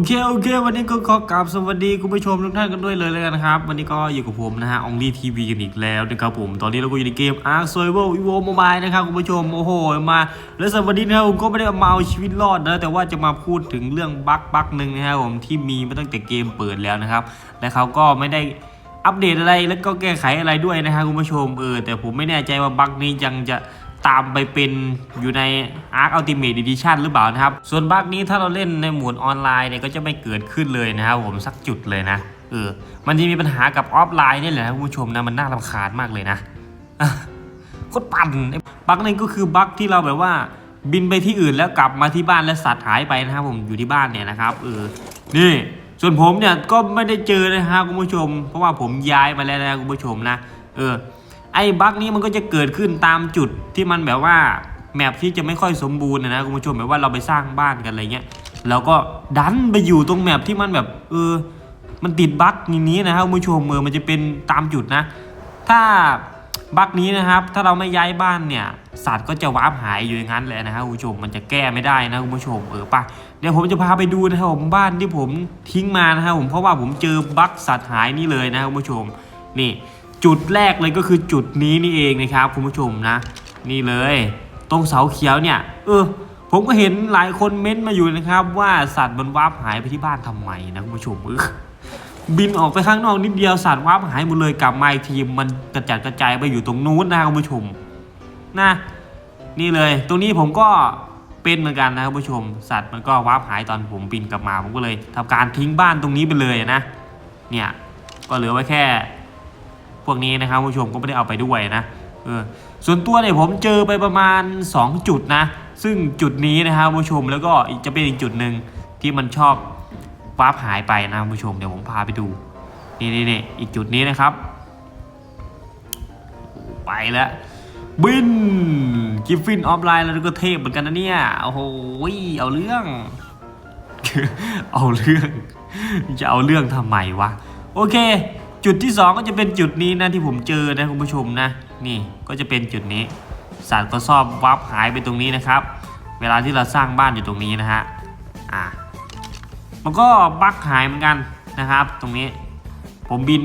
โอเคโอเค วันนี้ก็ขอกราบสวัสดีคุณผู้ชมทุกท่านกันด้วยเลยเลยนะครับ วันนี้ก็อยู่กับผมนะฮะองลีทีวีกันอีกแล้วนะครับผม ตอนนี้เราก็อยู่ในเกม Ark Survival Evo Mobile นะครับคุณผู้ชม โอ้โห มา แล้วสวัสดีนะครับผมก็ไม่ได้มาเอาชีวิตรอดนะ แต่ว่าจะมาพูดถึงเรื่องบั๊กบั๊กหนึ่งนะครับผมที่มีมาตั้งแต่เกมเปิดแล้วนะครับ และเขาก็ไม่ได้อัปเดตอะไรแล้วก็แก้ไขอะไรด้วยนะครับคุณผู้ชมเออแต่ผมไม่แน่ใจว่าบั๊กนี้ยังจะ ตามไปเป็นอยู่ใน Ark Ultimate Edition หรือเปล่านะครับ ส่วนบั๊กนี้ถ้าเราเล่นในหมดออนไลน์เนี่ยก็จะไม่เกิดขึ้นเลยนะครับผมสักจุดเลยนะเออมันจะมีปัญหากับออฟไลน์นี่แหละคุณผู้ชมนะมันน่ารำคาญมากเลยนะโคตรปั่นบั๊กนี้ก็คือบั๊กที่เราแบบว่าบินไปที่อื่นแล้วกลับมาที่บ้านแล้วสัตว์หายไปนะครับผมอยู่ที่บ้านเนี่ยนะครับเออนี่ส่วนผมเนี่ยก็ไม่ได้เจอนะครับคุณผู้ชม เพราะว่าผมย้ายมาแล้วนะคุณผู้ชมนะเออ ไอ้บั๊กนี้มันก็จะเกิดขึ้นตามจุดที่มันแบบว่าแมปที่จะไม่ค่อยสมบูรณ์นะคุณผู้ชมแบบว่าเราไปสร้างบ้านกันอะไรเงี้ยแล้วก็ดันไปอยู่ตรงแมปที่มันแบบเออมันติดบั๊กอย่างนี้นะครับคุณผู้ชมเออมันจะเป็นตามจุดนะ ถ้าบั๊กนี้นะครับ ถ้าเราไม่ย้ายบ้านเนี่ยสัตว์ก็จะวาร์ปหายอยู่อย่างนั้นแหละนะครับคุณผู้ชมมันจะแก้ไม่ได้นะคุณผู้ชมเออปะเดี๋ยวผมจะพาไปดูนะครับผมบ้านที่ผมทิ้งมานะครับผมเพราะว่าผมเจอบั๊กสัตว์หายนี่เลยนะครับคุณผู้ชมนี่ จุดแรกเลยก็คือจุดนี้นี่เองนะครับคุณผู้ชมนะ นี่เลย ตรงเสาเขียวเนี่ย เออ ผมก็เห็นหลายคนเม้นต์มาอยู่นะครับ ว่าสัตว์มันวาร์ปหายไปที่บ้านทำไมนะคุณผู้ชมเออบินออกไปข้างนอกนิดเดียวสัตว์วาร์ปหายหมดเลยกลับมาอีกทีมันกระจัดกระจายไปอยู่ตรงนู้นนะคุณผู้ชมนะนี่เลย ตรงนี้ผมก็เป็นเหมือนกันนะคุณผู้ชม สัตว์มันก็วาร์ปหายตอนผมบินกลับมาผมก็เลยทำการทิ้งบ้านตรงนี้ไปเลยนะ เนี่ย ก็เหลือไว้แค่ พวกนี้นะครับผู้ชมก็ไม่ได้เอาไปด้วยนะเออส่วนตัวเนี่ยผมเจอไปประมาณ 2 จุดนะ ซึ่งจุดนี้นะครับผู้ชมแล้วก็จะเป็นอีกจุดหนึ่งที่มันชอบวาร์ปหายไปนะผู้ชมเดี๋ยวผมพาไปดูนี่นี่นี่อีกจุดนี้นะครับ ไปแล้วบินกิฟฟินออฟไลน์แล้วก็เทพเหมือนกันนะเนี่ยโอ้โหเอาเรื่อง เอาเรื่อง จะเอาเรื่องทำไมวะ โอเค จุดที่ 2 ก็จะเป็นจุดนี้นะที่ผมเจอนะคุณผู้ชมนะ นี่ก็จะเป็นจุดนี้สัตว์ก็ชอบวับหายไปตรงนี้นะครับ เวลาที่เราสร้างบ้านอยู่ตรงนี้นะฮะอ่ามันก็บักหายเหมือนกันนะครับ ตรงนี้ผมบิน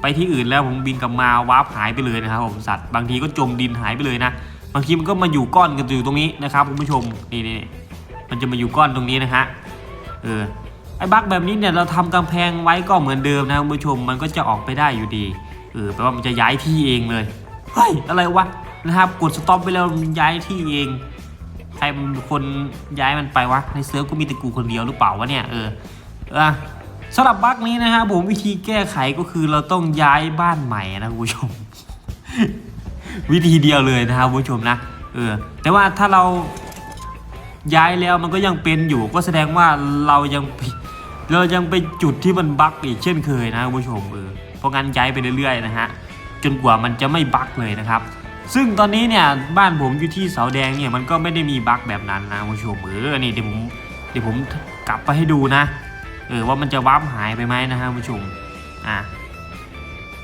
ไปที่อื่นแล้วผมบินกลับมาวาร์ปหายไปเลยนะครับผมสัตว์บางทีก็จมดินหายไปเลยนะบางทีมันก็มาอยู่ก้อนกันอยู่ตรงนี้นะครับคุณผู้ชมนี่นี่นี่มันจะมาอยู่ก้อนตรงนี้นะฮะเออ ไอ้บั๊กแบบนี้เนี่ยเราทำกำแพงไว้ก็เหมือนเดิมนะคุณผู้ชมมันก็จะออกไปได้อยู่ดีเออแปลว่ามันจะย้ายที่เองเลยเฮ้ยอะไรวะนะครับกดสต็อปไปแล้วย้ายที่เองใครเป็นคนย้ายมันไปวะในเซิร์ฟก็มีแต่กูคนเดียวหรือเปล่าวะเนี่ยเออเออสำหรับบั๊กนี้นะครับผมวิธีแก้ไขก็คือเราต้องย้ายบ้านใหม่นะคุณผู้ชม วิธีเดียวเลยนะครับคุณผู้ชมนะเออแต่ว่าถ้าเราย้ายแล้วมันก็ยังเป็นอยู่ก็แสดงว่าเรายัง เรายังไปจุดที่มันบั๊กอีกเช่นเคยนะคุณผู้ชมเออเพราะงั้นย้ายไปเรื่อยๆนะฮะจนกว่ามันจะไม่บั๊กเลยนะครับ ซึ่งตอนนี้เนี่ยบ้านผมอยู่ที่เสาแดงเนี่ยมันก็ไม่ได้มีบั๊กแบบนั้นนะคุณผู้ชมเออนี่เดี๋ยวผมเดี๋ยวผมกลับไปให้ดูนะเออว่ามันจะวับหายไปไหมนะฮะคุณผู้ชมอะ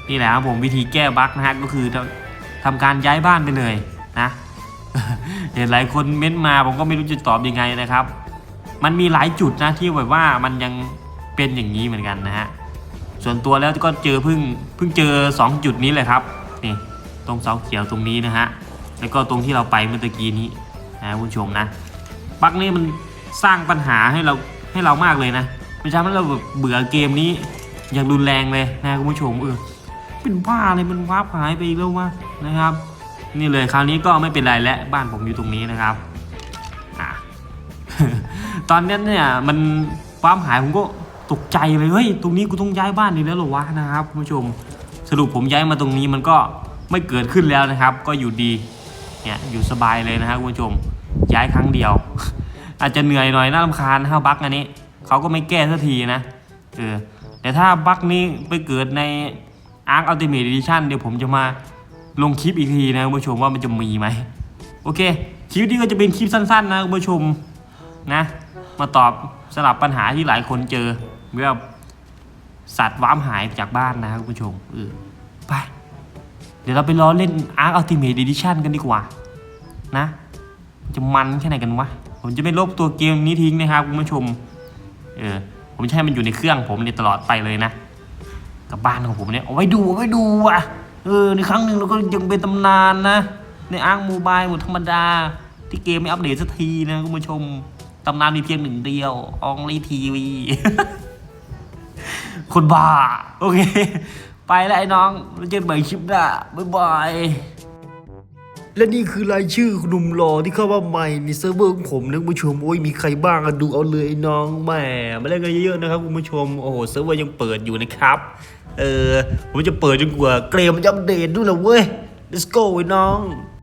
นี่แหละครับผมวิธีแก้บั๊กนะฮะก็คือทำการย้ายบ้านไปเลยนะเห็นหลายคนเม้นมาผมก็ไม่รู้จะตอบยังไงนะครับ มันมีหลายจุดนะที่แบบว่ามันยังเป็นอย่างนี้เหมือนกันนะฮะส่วนตัวแล้วก็เจอเพิ่งเพิ่งเจอ 2 จุดนี้เลยครับนี่ตรงเสาเขียวตรงนี้นะฮะแล้วก็ตรงที่เราไปเมื่อตะกี้นี้นะคุณผู้ชมนะบั๊กนี่มันสร้างปัญหาให้เราให้เรามากเลยนะมันทำให้เราแบบเบื่อเกมนี้อย่างรุนแรงเลยนะคุณผู้ชมเออเป็นบ้าเลยมันวาร์ปหายไปอีกแล้ววะนะครับ นี่เลยคราวนี้ก็ไม่เป็นไรแล้วบ้านผมอยู่ตรงนี้นะครับ ตอนนั้เนี่ยมันควาร์ปหายผมก็ตกใจเลยเฮ้ยตรงนี้กูต้องย้ายบ้านอีกแล้วหรอวะนะครับคุณผู้ชมสรุปผมย้ายมาตรงนี้มันก็ไม่เกิดขึ้นแล้วนะครับ ก็อยู่ดีเนี่ยอยู่สบายเลยนะครับคุณผู้ชมย้ายครั้งเดียว อาจจะเหนื่อยหน่อยน่ารำคาญถ้าบั๊กอันนี้เขาก็ไม่แก้สักทีนะเออแต่ถ้าบั๊กนี้ไปเกิดใน Ark Ultimate Edition เดี๋ยวผมจะมาลงคลิปอีกทีนะคุณผู้ชมว่ามันจะมีไหมโอเคคลิปนี้ก็จะเป็นคลิปสั้นๆนะคุณผู้ชมนะ มาตอบสลับปัญหาที่หลายคนเจอเมื่อสัตว์ว้ามหายไปจากบ้านนะครับคุณผู้ชมเออไป เดี๋ยวเราไปรอเล่น Ark Ultimate Edition กันดีกว่า นะ จะมันแค่ไหนกันวะ ผมจะไม่ลบตัวเกมนี้ทิ้งนะครับคุณผู้ชม เออ ผมจะให้มันอยู่ในเครื่องผมเนี่ยตลอดไปเลยนะ กับบ้านของผมเนี่ยเอาไว้ดูเอาไว้ดูอะ เออ ในครั้งหนึ่งเราก็ยังเป็นตำนานนะ ในอ้างโมบายหมดธรรมดา ที่เกมไม่อัปเดตสักทีนะคุณผู้ชม ตำนานมีเพียงหนึ่งเดียวอองลีทีวีคนบ้า โอเค ไปแล้วไอ้น้องเราเจอกันใหม่คลิปหน้าบ๊ายบายและนี่คือรายชื่อหนุ่มหล่อที่เข้ามาใหม่ในเซิร์ฟเวอร์ของผมนะคุณผู้ชมโอ้ยมีใครบ้างอะดูเอาเลยไอ้น้องแหมมาเล่นกันเยอะๆนะครับคุณผู้ชมโอ้โหเซิร์ฟเวอร์ยังเปิดอยู่นะครับเออผมจะเปิดจนกว่าเกมมันจะอัปเดตด้วยนะเว้ย let's go ไอ้น้อง